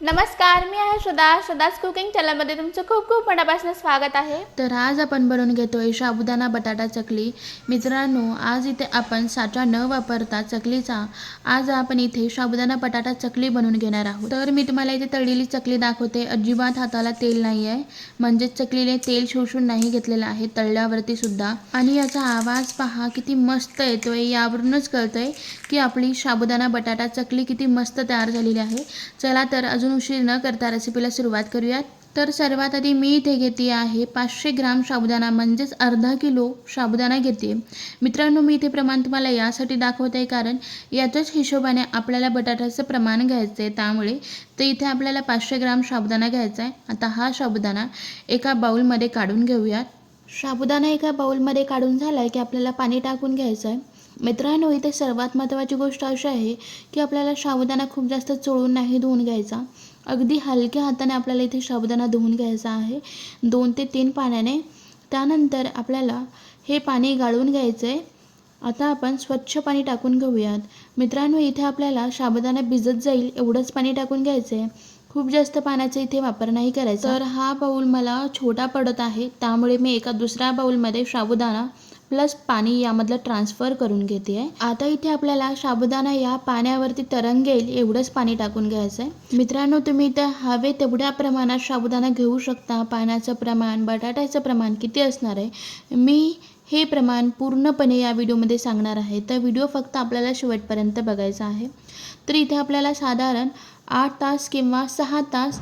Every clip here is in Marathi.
नमस्कार मी आहे सुदा श्रद्धाच कुकिंग चॅनलमध्ये तुमचं खूप खूप मनापासून स्वागत आहे. तर आज आपण बनवून घेतोय साबुदाणा बटाटा चकली. मित्रांनो आज इथे आपण साचा न वापरता चकलीचा आज आपण इथे साबुदाणा बटाटा चकली बनवून घेणार आहोत. तर मी तुम्हाला इथे तळलेली चकली दाखवते. अजिबात हाताला तेल नाही आहे म्हणजेच चकलीने तेल शोषून नाही घेतलेलं आहे तळल्यावरती सुद्धा. आणि याचा आवाज पहा किती मस्त येतोय. यावरूनच कळतंय की आपली साबुदाणा बटाटा चकली किती मस्त तयार झालेली आहे. चला तर अजून उशीर न करता रेसिपीला सुरुवात करूयात. तर सर्वात आधी मी इथे घेते आहे पाचशे ग्राम साबुदाणा म्हणजेच अर्धा किलो साबुदाणा घेते. मित्रांनो मी इथे प्रमाण तुम्हाला यासाठी दाखवत आहे कारण याच्याच हिशोबाने आपल्याला बटाट्याचं प्रमाण घ्यायचं आहे त्यामुळे तर इथे आपल्याला पाचशे ग्राम साबुदाणा घ्यायचा आहे आता हा साबुदाणा एका बाउलमध्ये काढून घेऊयात. साबुदाणा एका बाउलमध्ये काढून झाला आहे की आपल्याला पाणी टाकून घ्यायचं आहे मित्रांनो इथे सर्वात महत्त्वाची गोष्ट अशी आहे की आपल्याला साबुदाणा खूप जास्त चोळून नाही धुवून घ्यायचा. अगदी हलक्या हाताने आपल्याला इथे साबुदाणा धुवून घ्यायचा आहे. दोन ते तीन पाण्याने. त्यानंतर आपल्याला हे पाणी गाळून घ्यायचं आहे आता आपण स्वच्छ पाणी टाकून घेऊयात. मित्रांनो इथे आपल्याला साबुदाणा भिजत जाईल एवढंच पाणी टाकून घ्यायचं आहे खूप जास्त पाण्याचा इथे वापर नाही करायचा. तर हा बाऊल मला छोटा पडत आहे. त्यामुळे मी एका दुसऱ्या बाऊलमध्ये साबुदाणा प्लस पाणी यामधलं ट्रान्सफर करून घेते आहे. आता इथे आपल्याला साबुदाणा या पाण्यावरती तरंगेल एवढंच पाणी टाकून घ्यायचं आहे. मित्रांनो तुम्ही इथं हवे तेवढ्या प्रमाणात साबुदाणा घेऊ शकता. पाण्याचं प्रमाण बटाट्याचं प्रमाण किती असणार आहे? मी हे प्रमाण पूर्णपणे या व्हिडिओमध्ये सांगणार आहे. तर व्हिडिओ फक्त आपल्याला शेवटपर्यंत बघायचा आहे. तर इथे आपल्याला साधारण आठ तास किंवा सहा तास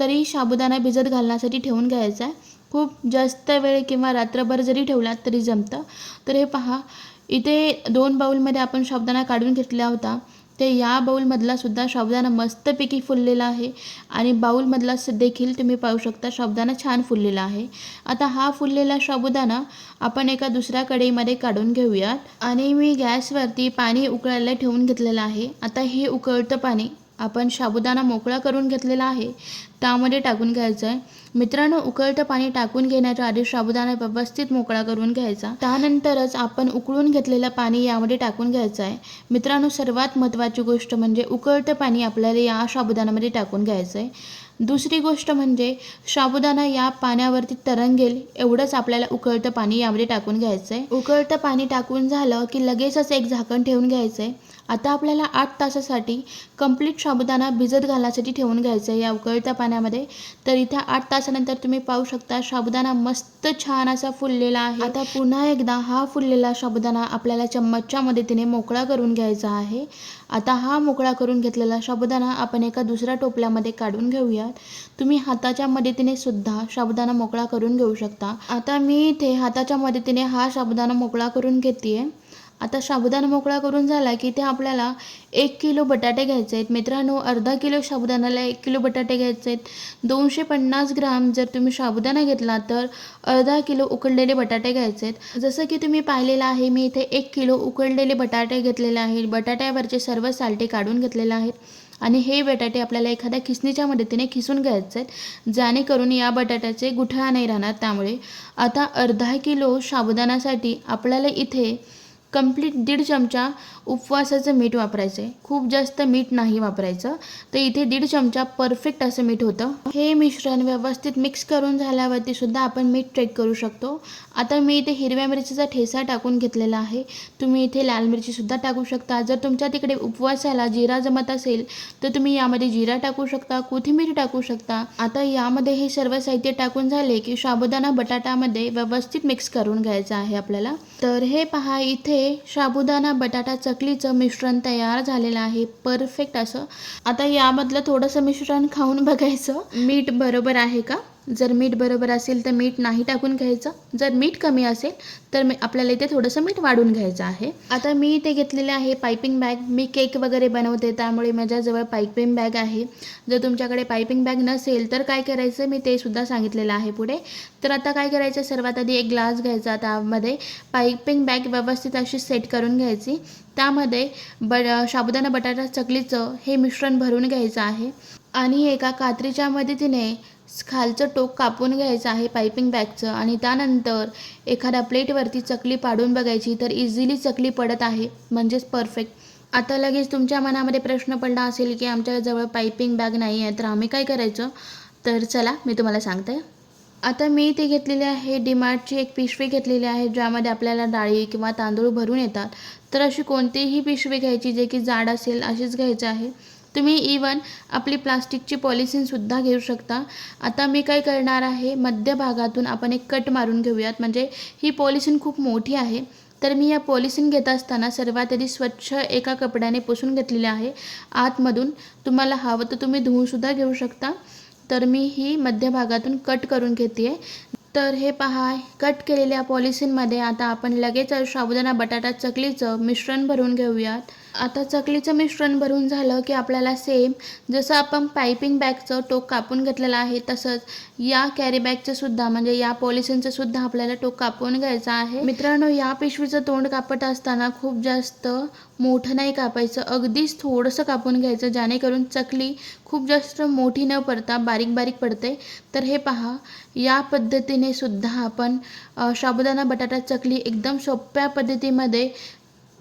तरी साबुदाणा भिजत घालण्यासाठी ठेवून घ्यायचा आहे. खूप जास्त वेळ किंवा रात्रभर जरी ठेवलात तरी जमतं. तर हे पहा इथे दोन बाऊलमध्ये आपण साबुदाणा काढून घेतला होता. ते या बाऊलमधला सुद्धा साबुदाणा मस्तपैकी फुललेला आहे आणि बाऊलमधला देखील तुम्ही पाहू शकता साबुदाणा छान फुललेला आहे. आता हा फुललेला साबुदाणा आपण एका दुसऱ्या कढईमध्ये काढून घेऊयात. आणि मी गॅसवरती पाणी उकळायला ठेवून घेतलेलं आहे. आता हे उकळतं पाणी आपण साबुदाणा मोकळा करून घेतलेला आहे. त्यामध्ये टाकून घ्यायचं आहे मित्रांनो उकळतं पाणी टाकून घेण्याच्या आधी साबुदाणा व्यवस्थित मोकळा करून घ्यायचा. त्यानंतरच आपण उकळून घेतलेलं पाणी यामध्ये टाकून घ्यायचं आहे मित्रांनो सर्वात महत्त्वाची गोष्ट म्हणजे उकळतं पाणी आपल्याला या साबुदाण्यामध्ये टाकून घ्यायचं आहे दुसरी गोष्ट म्हणजे साबुदाणा या पाण्यावरती तरंगेल एवढंच आपल्याला उकळतं पाणी यामध्ये टाकून घ्यायचं आहे उकळतं पाणी टाकून झालं की लगेचच एक झाकण ठेवून घ्यायचं आहे आता आपल्याला आठ तासासाठी कंप्लीट साबुदाणा भिजत घालण्यासाठी ठेवून घ्यायचं आहे. या उकळत्या पाण्यामध्ये. तर इथे आठ तासानंतर तुम्ही पाहू शकता साबुदाणा मस्त छान असा फुललेला आहे. आता पुन्हा एकदा हा फुललेला साबुदाणा आपल्याला चम्मचच्या मदतीने मोकळा करून घ्यायचा आहे. आता हा मोकळा करून घेतलेला साबुदाणा आपण एका दुसऱ्या टोपल्यामध्ये काढून घेऊयात. तुम्ही हाताच्या मदतीने सुद्धा साबुदाणा मोकळा करून घेऊ शकता. आता मी इथे हाताच्या मदतीने हा साबुदाणा मोकळा करून घेते आता साबुदाणा मोकळा करून झाला की ते आपल्याला एक किलो बटाटे घ्यायचे आहेत. मित्रांनो अर्धा किलो साबुदाण्याला एक किलो बटाटे घ्यायचे आहेत. दोनशे पन्नास ग्राम जर तुम्ही साबुदाणा घेतला तर अर्धा किलो उकडलेले बटाटे घ्यायचे आहेत. जसं की तुम्ही पाहिलेलं आहे मी इथे एक किलो उकडलेले बटाटे घेतलेले आहेत. बटाट्यावरचे सर्व सालटे काढून घेतलेले आहेत. आणि हे बटाटे आपल्याला एखाद्या खिसणीच्या मदतीने खिसून घ्यायचे आहेत जेणेकरून या बटाट्याचे गुठळा नाही राहणार. त्यामुळे आता अर्धा किलो साबुदाण्यासाठी आपल्याला इथे कंप्लीट दीड चमचा उपवासाचं मीठ वापरायचं आहे. खूप जास्त मीठ नाही वापरायचं. तर इथे दीड चमचा परफेक्ट असं मीठ होतं. हे मिश्रण व्यवस्थित मिक्स करून झाल्यावरती सुद्धा आपण मीठ ट्रेक करू शकतो. आता मी इथे हिरव्या मिरचीचा ठेसा टाकून घेतलेला आहे. तुम्ही इथे लाल मिरचीसुद्धा टाकू शकता. जर तुमच्या तिकडे उपवासाला जिरा जमत असेल तर तुम्ही यामध्ये जिरा टाकू शकता कोथिंबीर टाकू शकता. आता यामध्ये हे सर्व साहित्य टाकून झाले की साबुदाणा बटाटामध्ये व्यवस्थित मिक्स करून घ्यायचं आहे आपल्याला. तर हे पहा इथे साबुदाणा बटाटा चकलीचं मिश्रण तयार झालेलं आहे. परफेक्ट असं. आता यामधलं थोडंसं मिश्रण खाऊन बघायचं. मीठ बरोबर आहे का? जर मीठ बरोबर असेल तर मीठ नाही टाकून घ्यायचं. जर मीठ कमी असेल तर मी आपल्याला इथे थोडंसं मीठ वाढून घ्यायचं आहे. आता मी इथे घेतलेले आहे पायपिंग बॅग. मी केक वगैरे बनवते त्यामुळे माझ्याजवळ पायपिंग बॅग आहे. जर तुमच्याकडे पायपिंग बॅग नसेल तर काय करायचं? मी ते सुद्धा सांगितलेलं आहे पुढे. तर आता काय करायचं? सर्वात आधी एक ग्लास घ्यायचा त्यामध्ये. पायपिंग बॅग व्यवस्थित अशी सेट करून घ्यायची. त्यामध्ये ब साबुदाणा बटाटा चकलीचं हे मिश्रण भरून घ्यायचं आहे. आणि एका कात्रीच्या मदतीने खालचं टोक कापून घ्यायचं आहे पायपिंग बॅगचं आणि त्यानंतर एखाद्या प्लेटवरती चकली पाडून बघायची तर इझिली चकली पडत आहे. म्हणजेच परफेक्ट आता लगेच तुमच्या मनामध्ये प्रश्न पडला असेल की आमच्याजवळ पायपिंग बॅग नाही आहे तर आम्ही काय करायचं? तर चला मी तुम्हाला सांगते. आता मी इथे घेतलेली आहे डीमार्टची एक पिशवी घेतलेली आहे ज्यामध्ये आपल्याला डाळी किंवा तांदूळ भरून येतात. तर अशी कोणतीही पिशवी घ्यायची जे की जाड असेल अशीच घ्यायचं आहे. तुम्ही इवन आपली प्लास्टिकची पॉलिथिनसुद्धा घेऊ शकता. आता मी काय करणार आहे मध्य भागातून आपण एक कट मारून घेऊयात. म्हणजे ही पॉलिथिन खूप मोठी आहे. तर मी या पॉलिसीन घेत असताना सर्वात आधी स्वच्छ एका कपड्याने पुसून घेतलेले आहे. आतमधून तुम्हाला हवं तर तुम्ही धुवूनसुद्धा घेऊ शकता. तर मी ही मध्य भागातून कट करून घेते तर हे पहा कट केलेल्या पॉलिथिनमध्ये आता आपण लगेच साबुदाणा बटाटा चकलीचं मिश्रण भरून घेऊयात. आता चकलीचं मिश्रण भरून झालं की आपल्याला सेम जसं आपण पायपिंग बॅगचं टोक कापून घेतलेलं आहे तसंच या कॅरी बॅगचं सुद्धा म्हणजे या पॉलिसिनचं सुद्धा आपल्याला टोक कापून घ्यायचं आहे. मित्रांनो या पिशवीचं तोंड कापत असताना खूप जास्त मोठं नाही कापायचं अगदीच थोडंसं कापून घ्यायचं जेणेकरून चकली खूप जास्त मोठी न पडता बारीक बारीक पडते. तर हे पहा या पद्धतीने सुद्धा आपण साबुदाणा बटाटा चकली एकदम सोप्या पद्धतीमध्ये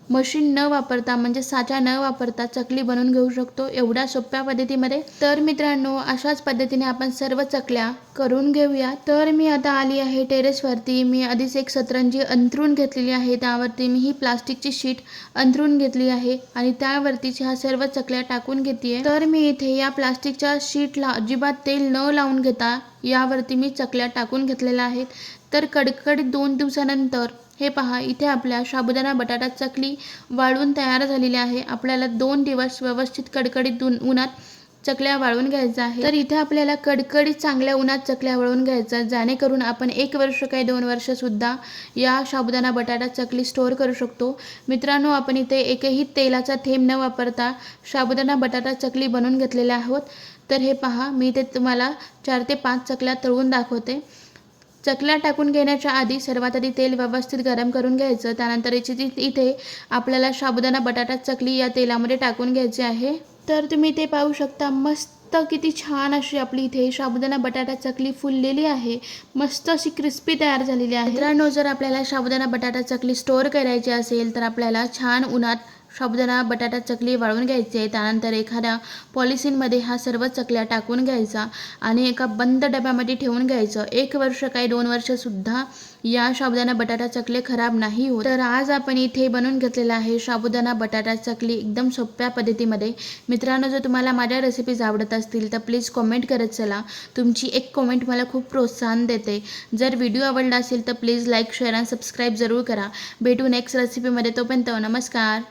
मशीन न वापरता म्हणजे साचा न वापरता चकली बनवून घेऊ शकतो एवढ्या सोप्या पद्धतीमध्ये. तर मित्रांनो अशाच पद्धतीने आपण सर्व चकल्या करून घेऊया. तर मी आता आली आहे टेरेसवरती. मी आधीच एक सतरंजी अंथरून घेतलेली आहे. त्यावरती मी ही प्लास्टिकची शीट अंथरून घेतली आहे आणि त्यावरतीच ह्या सर्व चकल्या टाकून घेते तर मी इथे या प्लास्टिकच्या शीटला अजिबात तेल न लावून घेता यावरती मी चकल्या टाकून घेतलेल्या आहेत. तर कडकडीत दोन दिवसानंतर हे पहा इथे आपल्या साबुदाणा बटाटा चकली वाळून तयार झालेली आहे. आपल्याला दोन दिवस व्यवस्थित कडकडीत उन्हात चकल्या वाळवून घ्यायचा आहे. तर इथे आपल्याला कडकडीत चांगल्या उन्हात चकल्या वळवून घ्यायचा जेणेकरून आपण एक वर्ष काही दोन वर्षसुद्धा या साबुदाणा बटाटा चकली स्टोअर करू शकतो. मित्रांनो आपण इथे एकही तेलाचा थेंब न वापरता साबुदाणा बटाटा चकली बनवून घेतलेल्या आहोत. तर हे पहा मी इथे तुम्हाला चार ते पाच चकल्या तळून दाखवते. चकल्या टाकून घेण्याच्या आधी सर्वात आधी तेल व्यवस्थित गरम करून घ्यायचं. त्यानंतर याची इथे आपल्याला साबुदाणा बटाटा चकली या तेलामध्ये टाकून घ्यायची आहे. तर तुम्ही ते पाहू शकता मस्त किती छान अशी आपली इथे साबुदाणा बटाटा चकली फुललेली आहे. मस्त अशी क्रिस्पी तयार झालेली आहे. मित्रांनो जर आपल्याला साबुदाणा बटाटा चकली स्टोअर करायची असेल तर आपल्याला छान उन्हात साबुदाणा बटाटा चकली वाळवून घ्यायची. आहे त्यानंतर एखाद्या पॉलिथिनमध्ये ह्या सर्व चकल्या टाकून घ्यायचा आणि एका बंद डब्यामध्ये ठेवून घ्यायचं. एक वर्ष काही दोन वर्षसुद्धा या साबुदाणा बटाटा चकले खराब नाही होत. तर आज आपण इथे बनवून घेतलेला आहे साबुदाणा बटाटा चकली एकदम सोप्या पद्धतीमध्ये. मित्रांनो जर तुम्हाला माझ्या रेसिपीज आवडत असतील तर प्लीज कॉमेंट करत चला. तुमची एक कॉमेंट मला खूप प्रोत्साहन देते. जर व्हिडिओ आवडला असेल तर प्लीज लाईक शेअर आणि सबस्क्राईब जरूर करा. भेटू नेक्स्ट रेसिपीमध्ये तोपर्यंत नमस्कार.